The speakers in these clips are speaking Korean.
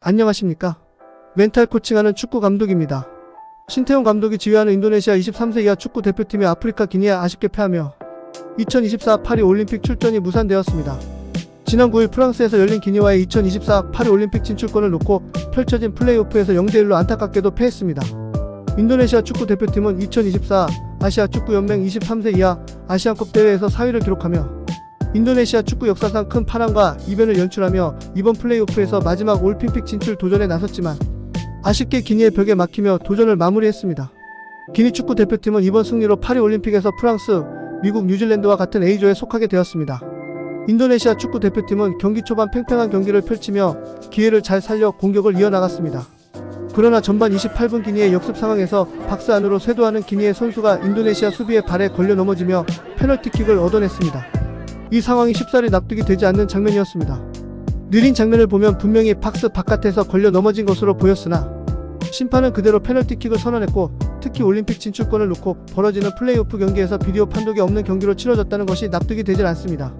안녕하십니까. 멘탈 코칭하는 축구 감독입니다. 신태용 감독이 지휘하는 인도네시아 23세 이하 축구 대표팀이 아프리카 기니에 아쉽게 패하며 2024 파리 올림픽 출전이 무산되었습니다. 지난 9일 프랑스에서 열린 기니와의 2024 파리 올림픽 진출권을 놓고 펼쳐진 플레이오프에서 0대1로 안타깝게도 패했습니다. 인도네시아 축구 대표팀은 2024 아시아 축구 연맹 23세 이하 아시안컵 대회에서 4위를 기록하며 인도네시아 축구 역사상 큰 파란과 이변을 연출하며 이번 플레이오프에서 마지막 올림픽 진출 도전에 나섰지만 아쉽게 기니의 벽에 막히며 도전을 마무리했습니다. 기니 축구 대표팀은 이번 승리로 파리 올림픽에서 프랑스, 미국, 뉴질랜드와 같은 A조에 속하게 되었습니다. 인도네시아 축구 대표팀은 경기 초반 팽팽한 경기를 펼치며 기회를 잘 살려 공격을 이어나갔습니다. 그러나 전반 28분 기니의 역습 상황에서 박스 안으로 쇄도하는 기니의 선수가 인도네시아 수비의 발에 걸려 넘어지며 페널티킥을 얻어냈습니다. 이 상황이 쉽사리 납득이 되지 않는 장면이었습니다. 느린 장면을 보면 분명히 박스 바깥에서 걸려 넘어진 것으로 보였으나 심판은 그대로 페널티킥을 선언했고 특히 올림픽 진출권을 놓고 벌어지는 플레이오프 경기에서 비디오 판독이 없는 경기로 치러졌다는 것이 납득이 되질 않습니다.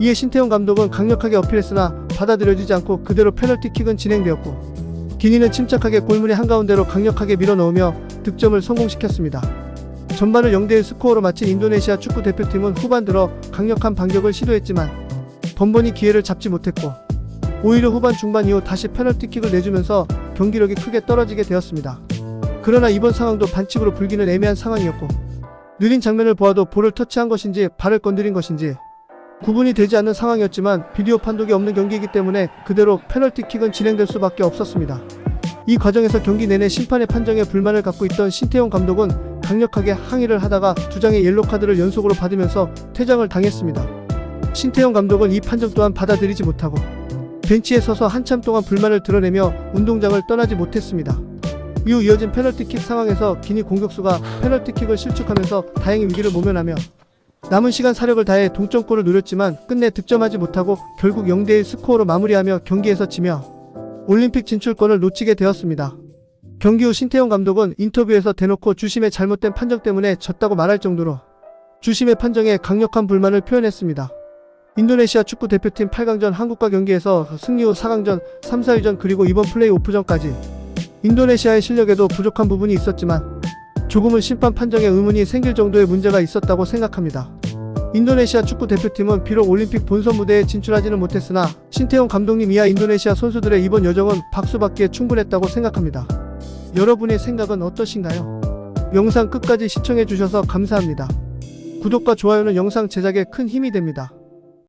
이에 신태용 감독은 강력하게 어필했으나 받아들여지지 않고 그대로 페널티킥은 진행되었고 기니는 침착하게 골문의 한가운데로 강력하게 밀어넣으며 득점을 성공시켰습니다. 전반을 0대1 스코어로 마친 인도네시아 축구 대표팀은 후반 들어 강력한 반격을 시도했지만 번번이 기회를 잡지 못했고 오히려 후반 중반 이후 다시 페널티킥을 내주면서 경기력이 크게 떨어지게 되었습니다. 그러나 이번 상황도 반칙으로 불기는 애매한 상황이었고 느린 장면을 보아도 볼을 터치한 것인지 발을 건드린 것인지 구분이 되지 않는 상황이었지만 비디오 판독이 없는 경기이기 때문에 그대로 페널티킥은 진행될 수밖에 없었습니다. 이 과정에서 경기 내내 심판의 판정에 불만을 갖고 있던 신태용 감독은 강력하게 항의를 하다가 두 장의 옐로 카드를 연속으로 받으면서 퇴장을 당했습니다. 신태용 감독은 이 판정 또한 받아들이지 못하고 벤치에 서서 한참 동안 불만을 드러내며 운동장을 떠나지 못했습니다. 이후 이어진 페널티킥 상황에서 기니 공격수가 페널티킥을 실축하면서 다행히 위기를 모면하며 남은 시간 사력을 다해 동점골을 노렸지만 끝내 득점하지 못하고 결국 0대1 스코어로 마무리하며 경기에서 지며 올림픽 진출권을 놓치게 되었습니다. 경기 후 신태용 감독은 인터뷰에서 대놓고 주심의 잘못된 판정 때문에 졌다고 말할 정도로 주심의 판정에 강력한 불만을 표현했습니다. 인도네시아 축구 대표팀 8강전 한국과 경기에서 승리 후 4강전, 3, 4위전 그리고 이번 플레이오프전까지 인도네시아의 실력에도 부족한 부분이 있었지만 조금은 심판 판정에 의문이 생길 정도의 문제가 있었다고 생각합니다. 인도네시아 축구 대표팀은 비록 올림픽 본선 무대에 진출하지는 못했으나 신태용 감독님 이하 인도네시아 선수들의 이번 여정은 박수받기에 충분했다고 생각합니다. 여러분의 생각은 어떠신가요? 영상 끝까지 시청해 주셔서 감사합니다. 구독과 좋아요는 영상 제작에 큰 힘이 됩니다.